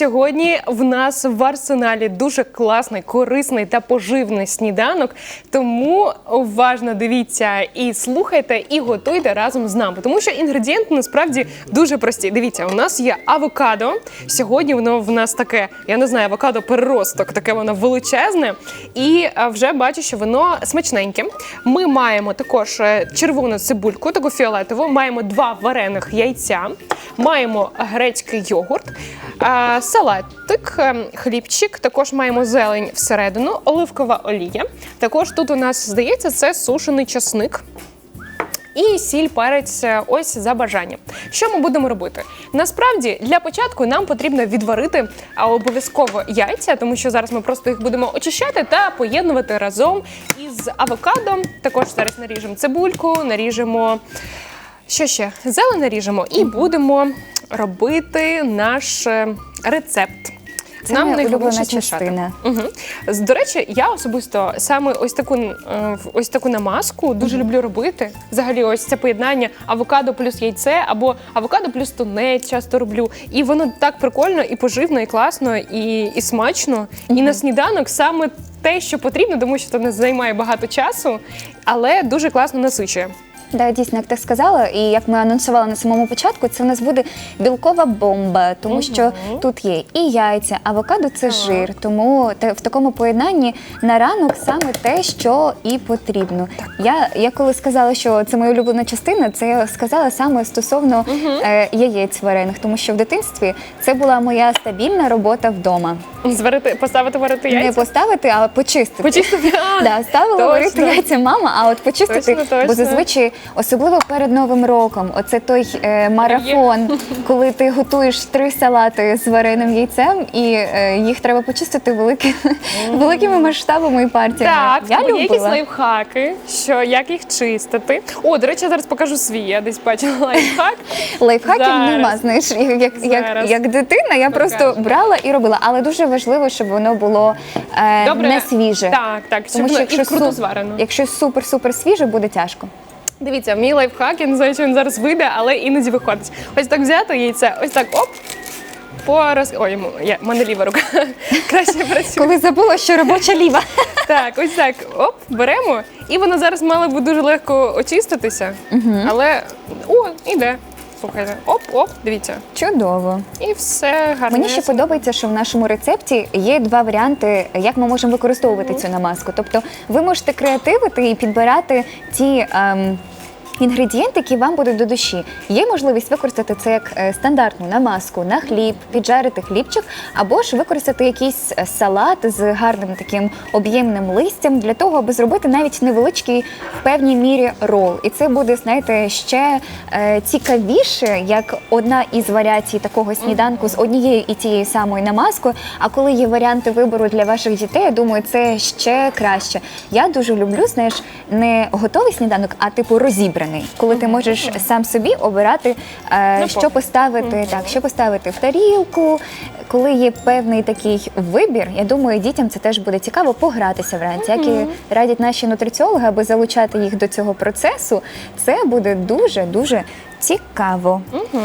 Сьогодні в нас в арсеналі дуже класний, корисний та поживний сніданок. Тому уважно дивіться і слухайте, і готуйте разом з нами. Тому що інгредієнти насправді дуже прості. Дивіться, у нас є авокадо. Сьогодні воно в нас таке, я не знаю, авокадо переросток, таке воно величезне. І вже бачу, що воно смачненьке. Ми маємо також е, червону цибульку, таку фіолетову. Маємо два варених яйця, маємо грецький йогурт, е, салатик, е, хлібчик. Також маємо зелень всередину, оливкова олія. Також тут у нас здається це сушений часник. І сіль, перець, е, ось за бажанням. Що ми будемо робити? Насправді для початку нам потрібно відварити обов'язково яйця, тому що зараз ми просто їх будемо очищати та поєднувати разом із авокадо. Також зараз наріжемо цибульку, наріжемо що ще? Зелень наріжемо і будемо робити наш е, рецепт. Це моя найголовніше улюблена частина. Угу. До речі, я особисто саме ось таку е, ось таку намазку дуже люблю робити. Взагалі, ось це поєднання авокадо плюс яйце або авокадо плюс тунець часто роблю. І воно так прикольно, і поживно, і класно, і, і смачно. І на сніданок саме те, що потрібно, тому що це не займає багато часу, але дуже класно насичує. Да, дійсно, як ти сказала, і як ми анонсували на самому початку, це у нас буде білкова бомба, тому що тут є і яйця, авокадо це жир. Тому те- в такому поєднанні на ранок саме те, що і потрібно. Я, я коли сказала, що це моя улюблена частина, це я сказала саме стосовно е, яєць варених, тому що в дитинстві це була моя стабільна робота вдома. Зварити, поставити варити Не яйця. поставити, а почистити. Почистити. А, Да, ставила точно. варити яйця мама, а от почистити, Точно, точно. бо зазвичай, особливо перед Новим роком, оце той е, марафон, коли ти готуєш три салати з вареним яйцем, і е, їх треба почистити великі, великими масштабами і партіями. Так, я в є якісь любила. лайфхаки, що як їх чистити. О, до речі, я зараз покажу свій. Я десь бачила лайфхак. Лайфхаків Зараз. нема. Знаєш, як, як, як, Зараз. як дитина, я просто брала і робила. Але дуже важливо, щоб воно було е, Добре. не свіже. Так, так, щоб Тому що воно якщо і круто зварено. якщо супер-супер свіже, буде тяжко. Дивіться, мій лайфхак, я не знаю, чи він зараз вийде, але іноді виходить. Ось так взяти яйце, ось так оп. Пораз... Ой, я, в мене ліва рука. Краще працює. Коли забула, що робоча ліва. Так, ось так. Оп, беремо. І воно зараз мало би дуже легко очиститися. Але о, іде. Слухайте, оп, оп, дивіться. Чудово. І все гарно. Мені ще подобається, що в нашому рецепті є два варіанти, як ми можемо використовувати цю намазку. Тобто ви можете креативити і підбирати ті. ем, Інгредієнти, які вам будуть до душі, є можливість використати це як е, стандартну намазку на хліб, піджарити хлібчик, або ж використати якийсь е, салат з гарним таким об'ємним листям для того, аби зробити навіть невеличкий в певній мірі рол. І це буде, знаєте, ще е, цікавіше, як одна із варіацій такого сніданку з однією і тією самою намазкою. А коли є варіанти вибору для ваших дітей, я думаю, це ще краще. Я дуже люблю, знаєш, не готовий сніданок, а типу розібраний, коли ти можеш сам собі обирати, е, що поставити, так, що поставити в тарілку. Коли є певний такий вибір, я думаю, дітям це теж буде цікаво погратися вранці. Як і радять наші нутриціологи, аби залучати їх до цього процесу, це буде дуже дуже цікаво. Угу.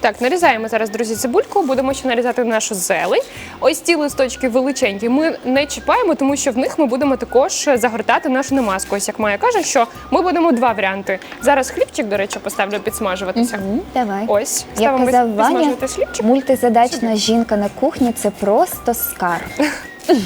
Так, нарізаємо зараз, друзі, цибульку, будемо ще нарізати нашу зелень. Ось ці листочки величенькі ми не чіпаємо, тому що в них ми будемо також загортати нашу намазку. Ось як Майя каже, що ми будемо два варіанти. Зараз хлібчик, до речі, поставлю підсмажуватися. М, Давай. Ось, Як ставимо казав Ваня, хлібчик. мультизадачна жінка на кухні це просто скарб.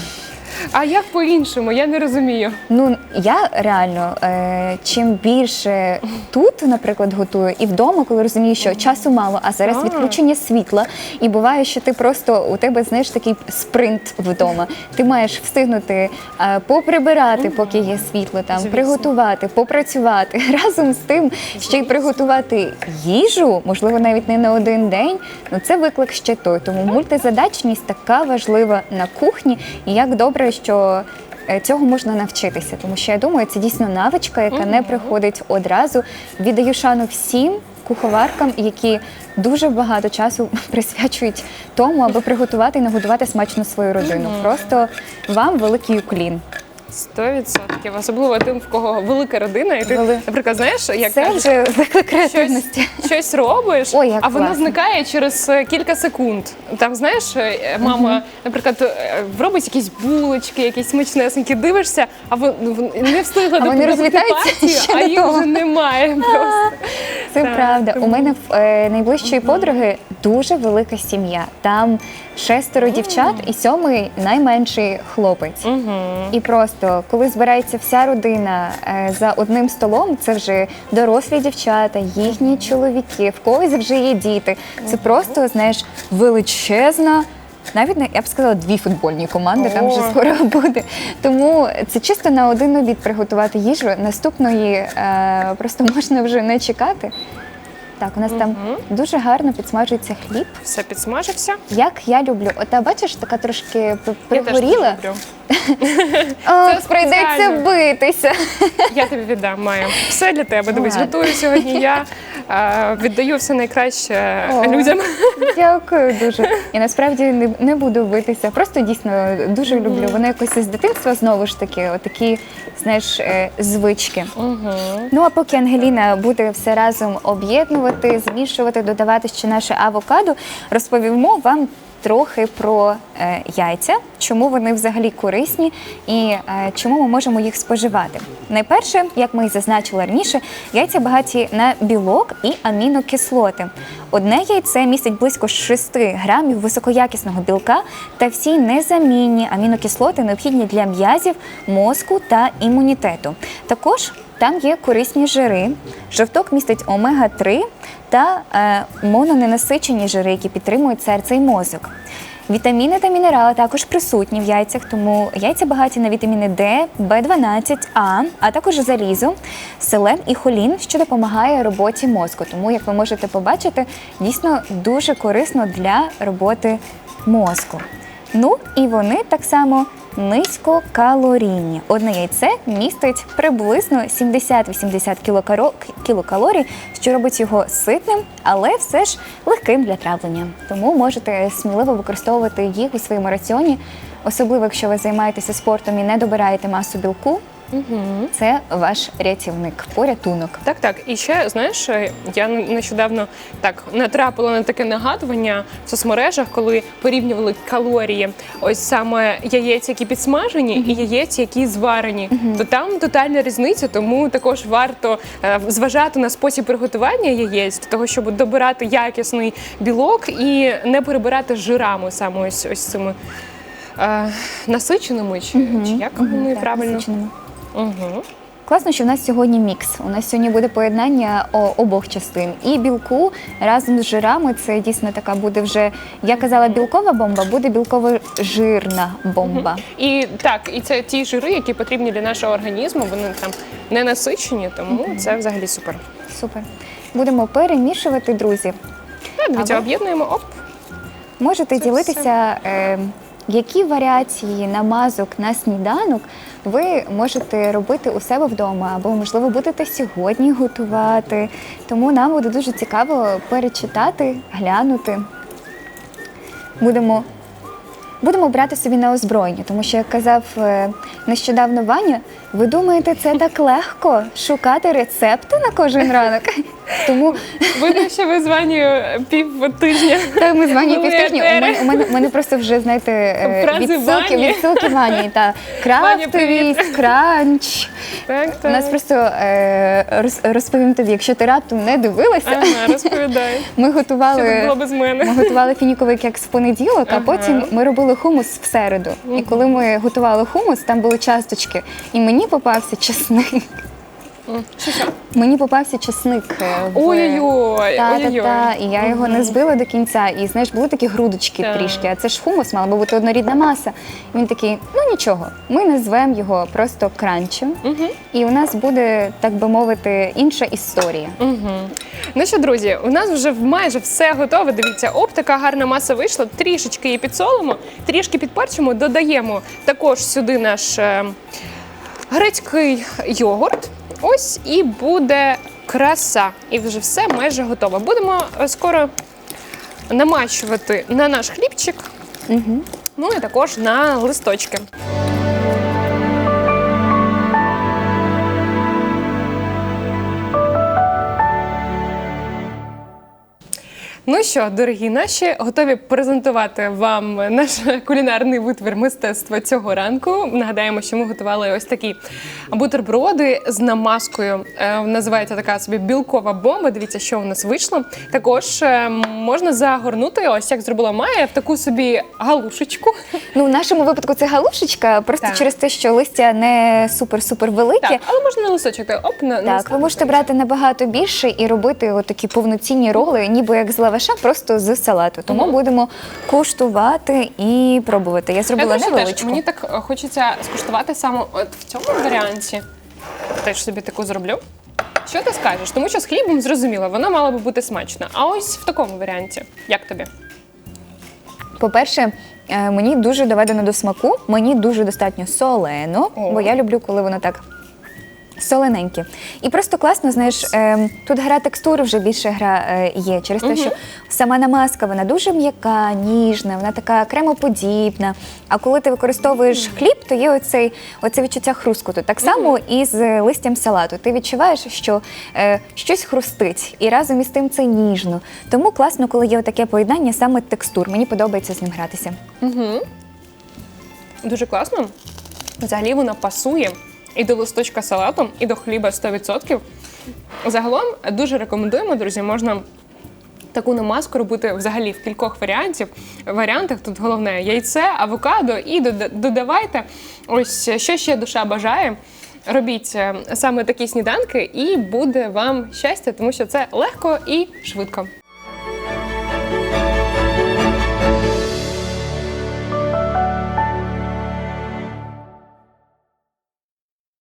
А як по-іншому? Я не розумію. Ну я реально е, чим більше тут, наприклад, готую, і вдома, коли розумію, що часу мало, а зараз А. відключення світла, і буває, що ти просто у тебе знаєш такий спринт вдома. Ти маєш встигнути е, поприбирати, поки є світло, там Звісно. приготувати, попрацювати разом з тим, ще й приготувати їжу, можливо, навіть не на один день. Ну це виклик ще той. Тому мультизадачність така важлива на кухні, і як добре, що. е, Цього можна навчитися, тому що я думаю, це дійсно навичка, яка не приходить одразу. Віддаю шану всім куховаркам, які дуже багато часу присвячують тому, аби приготувати і нагодувати смачно свою родину. Просто вам великий уклін. 100%. Особливо тим, в кого велика родина, і ти, Вели- наприклад, знаєш, як Це кажуть, вже виклик креативності. щось, щось робиш, Ой, як а воно зникає через е, кілька секунд. Там, знаєш, е, мама, наприклад, е, робить якісь булочки, якісь смачнесенькі, дивишся, а вон- вон- не встигла вони розлітаються партію, а їх того. вже немає. Просто. Це Так, правда. У мене в е, найближчої подруги дуже велика сім'я. Там шестеро дівчат і сьомий найменший хлопець. І просто коли збирається вся родина е, за одним столом, це вже дорослі дівчата, їхні чоловіки, в когось вже є діти. Це просто знаєш величезна. Навіть не я б сказала дві футбольні команди, там вже скоро буде. Тому це чисто на один обід приготувати їжу. Наступної е, просто можна вже не чекати. Так, у нас там дуже гарно підсмажується хліб. Все підсмажився. Як я люблю. Ота бачиш, така трошки п- Я теж пригоріла. дуже люблю. Ох, Це прийдеться спеціально. битися. Я тобі віддам, Майя. Все для тебе. Дивись, Ладно. готую сьогодні. Я віддаю все найкраще О. людям. Дякую дуже. І насправді не, не буду битися. Просто дійсно дуже люблю. Воно якось із дитинства знову ж таки, отакі, знаєш, е, звички. Ну а поки Ангеліна буде все разом об'єднувати, змішувати, додавати ще наше авокадо, розповімо вам. Трохи про е, яйця, чому вони взагалі корисні і е, чому ми можемо їх споживати. Найперше, як ми і зазначили раніше, яйця багаті на білок і амінокислоти. Одне яйце містить близько 6 грамів високоякісного білка та всі незамінні амінокислоти, необхідні для м'язів, мозку та імунітету. Також там є корисні жири. Жовток містить омега-3 та е, мононенасичені жири, які підтримують серце і мозок. Вітаміни та мінерали також присутні в яйцях, тому яйця багаті на вітаміни Д, В12, А, а також залізо, селен і холін, що допомагає роботі мозку. Тому, як ви можете побачити, дійсно дуже корисно для роботи мозку. Ну і вони так само низькокалорійні. Одне яйце містить приблизно 70-80 кілокаро- кілокалорій, що робить його ситним, але все ж легким для травлення. Тому можете сміливо використовувати їх у своєму раціоні, особливо якщо ви займаєтеся спортом і не добираєте масу білку. Це ваш рятівник, порятунок. Так, так. І ще знаєш, е, я нещодавно так натрапила на таке нагадування в соцмережах, коли порівнювали калорії. Ось саме яєць, які підсмажені, і яєць, які зварені. То там тотальна різниця, тому також варто е, зважати на спосіб приготування яєць, для того, щоб добирати якісний білок і не перебирати жирами саме ось ось цими. е, Насиченими чи, чи як вони Так, правильно? насиченими. Угу. Класно, що в нас сьогодні мікс. У нас сьогодні буде поєднання обох частин. І білку разом з жирами. Це дійсно така буде вже, я казала, білкова бомба, буде білково-жирна бомба. І так, і це ті жири, які потрібні для нашого організму. Вони там не насичені, тому це взагалі супер. Супер. Будемо перемішувати, друзі. Так, дивіться, об'єднуємо. Оп. Можете Це ділитися, е, які варіації намазок на сніданок ви можете робити у себе вдома, або, можливо, будете сьогодні готувати. Тому нам буде дуже цікаво перечитати, глянути. Будемо. Будемо брати собі на озброєння, тому що як казав е, нещодавно Ваня, ви думаєте, це так легко шукати рецепти на кожен ранок? Тому Видно, що ви з Ванею пів тижня. так, ми з Ванею були півтижні. У мене, у мене, у мене просто вже, знаєте, е, Фрази відсилки, Вані. відсилки Вані. Та крафтовість, кранч. Так, У нас просто е, роз- розповім тобі, якщо ти раптом не дивилася, Ага, розповідай. ми Що тут готували. було без мене? Ми готували фініковий кекс в понеділок, а Ага. потім ми робили хумус в середу. І коли ми готували хумус, там були часточки, і мені попався чесник. Мені попався чесник. е, Ой-ой-ой, Та, та, та. І я його не збила до кінця. І знаєш, були такі грудочки Так. трішки. А це ж хумус, мала би бути однорідна маса. І він такий: ну нічого, ми назвемо його просто кранчем. І у нас буде, так би мовити, інша історія. Ну що, друзі, у нас вже майже все готове. Дивіться, оп, така гарна маса вийшла. Трішечки її підсолимо, трішки підперчимо, додаємо також сюди наш е, грецький йогурт. Ось і буде краса. І вже все майже готове. Будемо е, скоро намачувати на наш хлібчик. Ну і також на листочки. Ну що, дорогі наші, готові презентувати вам наш кулінарний витвір мистецтва цього ранку. Нагадаємо, що ми готували ось такі бутерброди з намазкою. Е, називається така собі білкова бомба. Дивіться, що у нас вийшло. Також е, можна загорнути, ось як зробила Майя, в таку собі галушечку. Ну, в нашому випадку це галушечка, просто Так. через те, що листя не супер-супер велике. Так, але можна на листочок. так, Оп, на, на ви можете брати набагато більше і робити такі повноцінні роли, ніби як з лаваша, просто з салату. Тому будемо куштувати і пробувати. Я зробила теж. невеличку. Мені так е, хочеться скуштувати саме от в цьому варіанті. Теж собі таку зроблю. Що ти скажеш? Тому що з хлібом зрозуміло, воно мало би бути смачно. А ось в такому варіанті. Як тобі? По-перше, е, мені дуже доведено до смаку, мені дуже достатньо солено, О. бо я люблю, коли воно так. Солененьке. І просто класно, знаєш, е, тут гра текстури вже більше гра е, є, через те, що сама намазка вона дуже м'яка, ніжна, вона така кремоподібна. А коли ти використовуєш хліб, то є оцей, оце відчуття хрускоту. Так само і з листям салату. Ти відчуваєш, що е, щось хрустить, і разом із тим це ніжно. Тому класно, коли є таке поєднання саме текстур. Мені подобається з ним гратися. Дуже класно. Взагалі вона пасує і до листочка салату, і до хліба 100%. Загалом дуже рекомендуємо, друзі, можна. Таку намазку робити взагалі в кількох варіантів. Варіантах тут головне яйце, авокадо і додавайте ось що ще душа бажає. Робіть е, саме такі сніданки, і буде вам щастя, тому що це легко і швидко.